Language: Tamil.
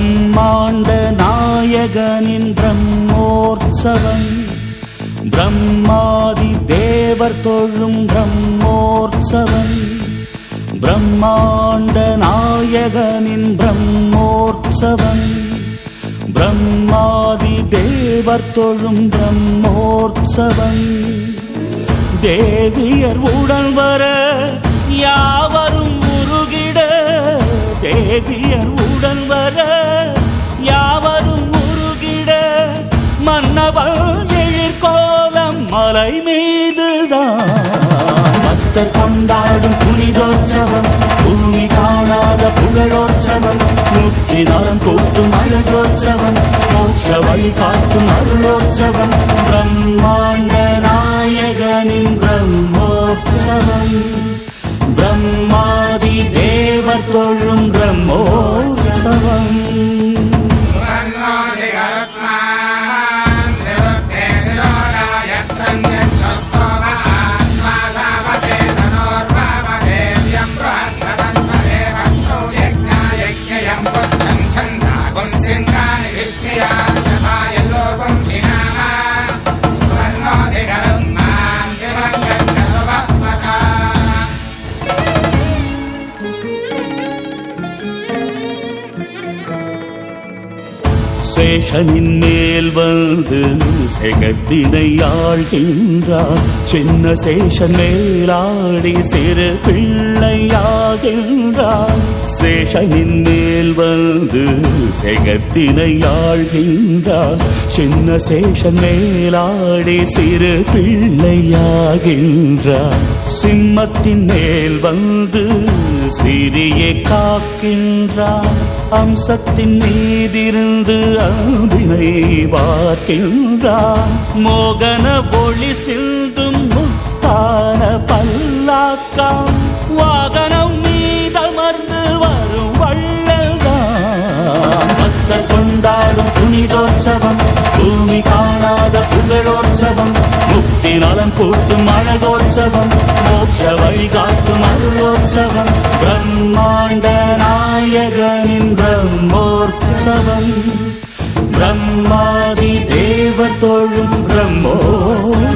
பிரம்மாண்ட நாயகனின் பிரம்மோற்சவம். பிரம்மாதி தேவர் தொழும் பிரம்மோற்சவம். பிரம்மாண்ட நாயகனின் பிரம்மோற்சவம். பிரம்மாதி தேவர் தொழும் பிரம்மோற்சவம். தேவியர் உடன் வர யாவரும் உருகிட தேவி மலை மீதுதான் பக்தர் கொண்டாடும் புனிதோற்சவம் பூமி காணாத புகழோற்சவம் நூற்றி நலம் கூட்டும் அழகோற்சவம் மோட்ச வழி காட்டும் அருளோற்சவம் பிரம்மாண்ட நாயகனின் பிரம்மோற்சவம். பிரம்மாதி தேவர் தொழும் பிரம்மோற்சவம். சேஷனின் மேல் வந்து செகத்தினை ஆழ்கின்றார். சின்ன சேஷன் மேலாடி சிறு பிள்ளையாகின்ற சேஷனின் மேல் வந்து செகத்தினை ஆழ்கின்றார். சின்ன சேஷன் மேலாடி சிறு பிள்ளையாகின்றார். சிம்மத்தின் மேல் வந்து சிறியை காக்கின்றார். அம்சத்தின் மீதிருந்து அன்பினை பார்க்கின்றார். மோகன ஒளி சிந்தும் முத்தான பல்லாக்காம் புகழோற்சவம் முக்தி நலம் கூட்டும் அழகோற்சவம். மோட்ச வழிகாட்டும் அருளோற்சவம். பிரம்மாண்ட நாயகனின் பிரம்மோற்சவம். பிரம்மாதி தேவ தோழும் பிரம்மோற்சவம்.